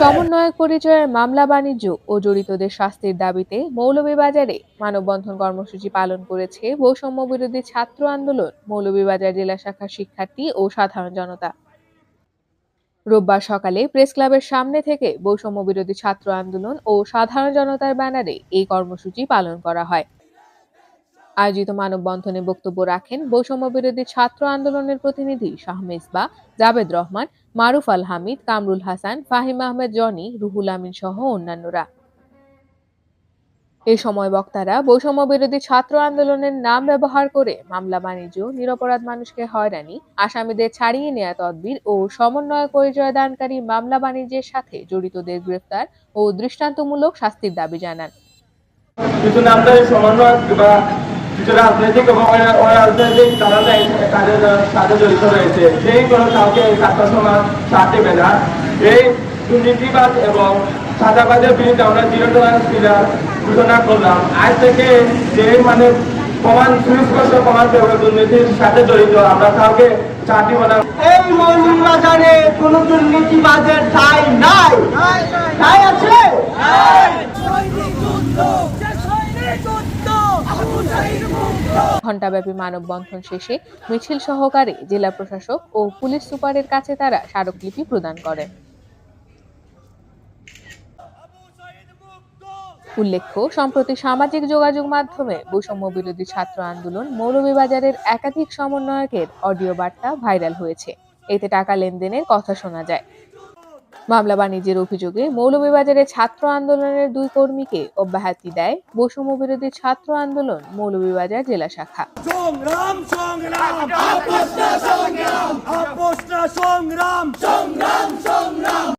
সমন্বয়ক পরিচয়ের মামলা বাণিজ্য ও জড়িতদের শাস্তির দাবিতে মৌলভীবাজারে মানববন্ধন কর্মসূচি পালন করেছে বৈষম্য বিরোধী ছাত্র আন্দোলন, মৌলভীবাজার জেলা শাখার শিক্ষার্থী ও সাধারণ জনতা। রোববার সকালে প্রেস ক্লাবের সামনে থেকে বৈষম্য বিরোধী ছাত্র আন্দোলন ও সাধারণ জনতার ব্যানারে এই কর্মসূচি পালন করা হয়। আয়োজিত মানববন্ধনে বক্তব্য রাখেন বৈষম্য বিরোধী ছাত্র আন্দোলনের প্রতিনিধি শাহ মেজবা জাবেদ রহমান মারুফ আল হামিদ, কামরুল হাসান, ফাহিম আহমেদ, জনি, রুহুল আমিন সহ অন্যান্যরা। এ সময় বক্তারা বৈষম্য বিরোধী ছাত্র আন্দোলনের নাম ব্যবহার করে মামলা, বাণিজ্য, নিরপরাধ মানুষকে হয়রানি, আসামিদের ছাড়িয়ে নেয়া তদবির ও সমন্বয় পরিচয় দানকারী মামলা, বাণিজ্যের সাথে জড়িতদের গ্রেফতার ও দৃষ্টান্তমূলক শাস্তির দাবি জানান। রাজনৈতিক এবং অরাজনৈতিক তারা কাজে সাথে জড়িত রয়েছে। সেই কোনো কাউকে ছাত্র সমাজ ছাড় দেবে না। এই দুর্নীতিবাদ এবং সাদাবাদের বিরুদ্ধে আমরা জিরো টলারেন্স পিলার ঘোষণা করলাম। আজ থেকে যে মানে প্রমাণ, সুস্পষ্ট প্রমাণ পেয়ে দুর্নীতির সাথে জড়িত। আমরা কাউকে ছাড় দিব না। এই মৌলবাজারে কোন দুর্নীতিবাজের ঠাই নাই। ঠাই আছে? ঘণ্টাব্যাপী মানববন্ধন শেষে মিছিল সহকারে জেলা প্রশাসক ও পুলিশ সুপারের কাছে তারা স্মারকলিপি প্রদান করেন উল্লেখ্য, সম্প্রতি সামাজিক যোগাযোগ মাধ্যমে বৈষম্য বিরোধী ছাত্র আন্দোলন মৌলভীবাজারের একাধিক সমন্বয়কের অডিও বার্তা ভাইরাল হয়েছে। এতে টাকা লেনদেনের কথা শোনা যায়। মামলা বাণিজ্যের অভিযোগে মৌলভীবাজারে ছাত্র আন্দোলনের দুই কর্মীকে অব্যাহতি দেয় বৈষম্য বিরোধী ছাত্র আন্দোলন মৌলভীবাজার জেলা শাখা। সংগ্রাম সংগ্রাম।